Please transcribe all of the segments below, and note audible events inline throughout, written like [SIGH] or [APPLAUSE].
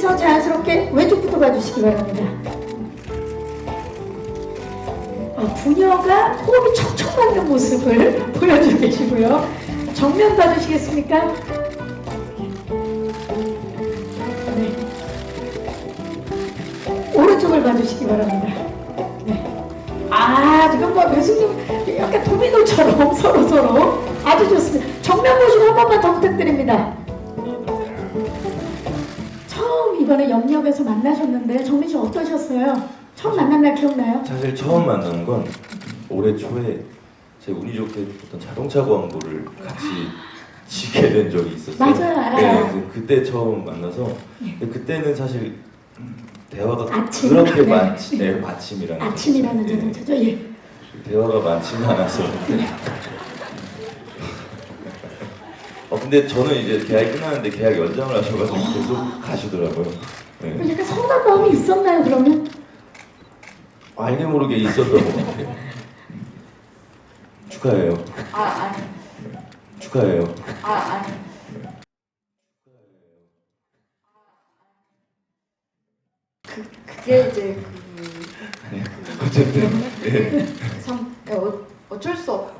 시선 자연스럽게 왼쪽부터 봐주시기 바랍니다. 어, 부녀가 호흡이 척척 맞는 모습을 [LAUGHS] 보여주고 계시고요. 정면 봐주시겠습니까? 네. 오른쪽을 봐주시기 바랍니다. 네. 아, 지금 뭐 교수님 약간 도미노처럼 [LAUGHS] 서로 서로 아주 좋습니다. 정면 보시고 한 번만 더 부탁드립니다. 이번에 영역에서 만나셨는데 정민 씨 어떠셨어요? 처음 만난 날 기억나요? 사실 처음 만난 건 올해 초에 제 운이 좋게 어떤 자동차 광고를 같이 지게 된 적이 있었어요. 맞아요, 알아요. 네, 그- 그때 처음 만나서 근데 그때는 사실 음, 대화가 아침, 그렇게 네. 많지 네, 마침이라는 아침이라는 자동차죠. 예. 대화가 많지는 않았었는데 어 근데 저는 이제 계약이 끝났는데 계약 연장을 하셔가지고 계속 가시더라고요. 네. 약간 서운한 마음이 있었나요, 그러면? 알게 모르게 있었던 것 같아요. 음. 축하해요. 아 아니 축하해요. 아 아니 그 그게 이제 그 어쨌든 예. 참 어, 어쩔 수 없.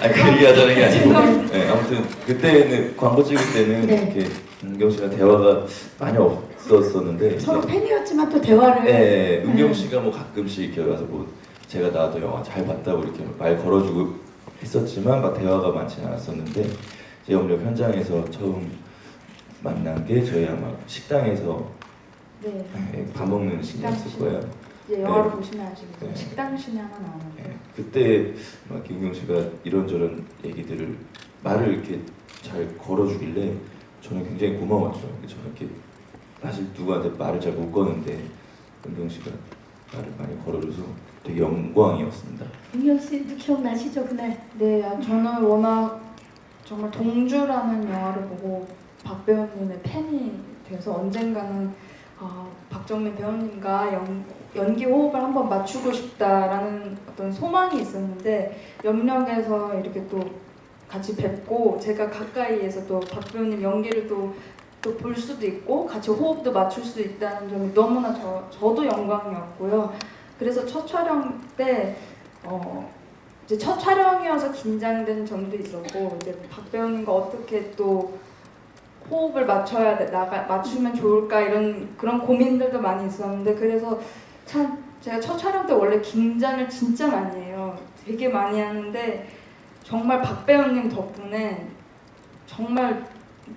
아니 그 얘기하자는 게 아니고. 네, 아무튼 그때는 광고 찍을 때는 네. 이렇게 은경 씨가 대화가 많이 없었었는데 서로 이제 팬이었지만 또 대화를 네, 은경 네. 씨가 뭐 가끔씩 이렇게 와서 뭐 제가 나도 영화 잘 봤다고 이렇게 말 걸어주고 했었지만 막 대화가 많지는 않았었는데 이제 영역 현장에서 처음 만난 게 저희 아마 식당에서 네. 네, 밥 먹는 시간이었을 식당 거예요. 이제 영화를 네. 보시면 아시겠지만 네. 식당 신이 하나 나오는데 예, 그때 막 김경 씨가 이런저런 얘기들을 말을 이렇게 잘 걸어주길래 저는 굉장히 고마웠죠. 저는 이렇게 사실 누구한테 말을 잘 못 거는데 은경 씨가 말을 많이 걸어줘서 되게 영광이었습니다. 윤경 씨도 기억나시죠 그날? 네, 아, 저는 워낙 정말 동주라는 영화를 보고 박 배우님의 팬이 돼서 언젠가는 아, 박정민 배우님과 연, 연기 호흡을 한번 맞추고 싶다라는 어떤 소망이 있었는데 염력에서 이렇게 또 같이 뵙고 제가 가까이에서 또 박 배우님 연기를 또 또 볼 수도 있고 같이 호흡도 맞출 수 있다는 점이 너무나 저, 저도 영광이었고요. 그래서 첫 촬영 때 어, 이제 첫 촬영이어서 긴장된 점도 있었고 이제 박 배우님과 어떻게 또 호흡을 맞춰야 돼, 나가 맞추면 좋을까 이런 그런 고민들도 많이 있었는데 그래서 참 제가 첫 촬영 때 원래 긴장을 진짜 많이 해요. 되게 많이 하는데 정말 박 배우님 덕분에 정말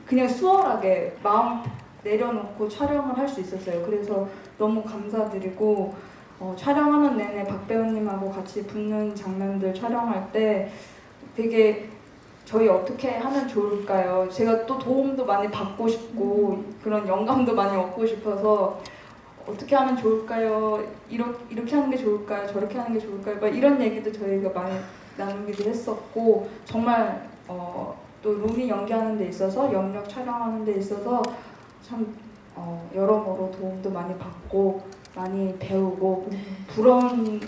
그냥 수월하게 마음 내려놓고 촬영을 할 수 있었어요. 그래서 너무 감사드리고 어, 촬영하는 내내 박 배우님하고 같이 붙는 장면들 촬영할 때 되게 저희 어떻게 하면 좋을까요? 제가 또 도움도 많이 받고 싶고 그런 영감도 많이 얻고 싶어서 어떻게 하면 좋을까요? 이렇게, 이렇게 하는 게 좋을까요? 저렇게 하는 게 좋을까요? 막 이런 얘기도 저희가 많이 나누기도 했었고 정말 어, 또 룸이 연기하는 데 있어서 영역 촬영하는 데 있어서 참 어, 여러모로 도움도 많이 받고 많이 배우고 네. 부러운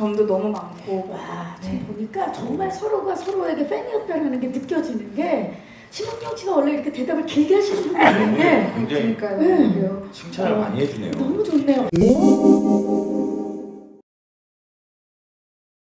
점도 너무 많고 와, 지금 네. 보니까 정말 서로가 서로에게 팬이었다는 게 느껴지는 게 신동영 씨가 원래 이렇게 대답을 길게 하시는 분이 아닌데 굉장히 그러니까요. 네. 칭찬을 많이 해주네요. 너무 좋네요.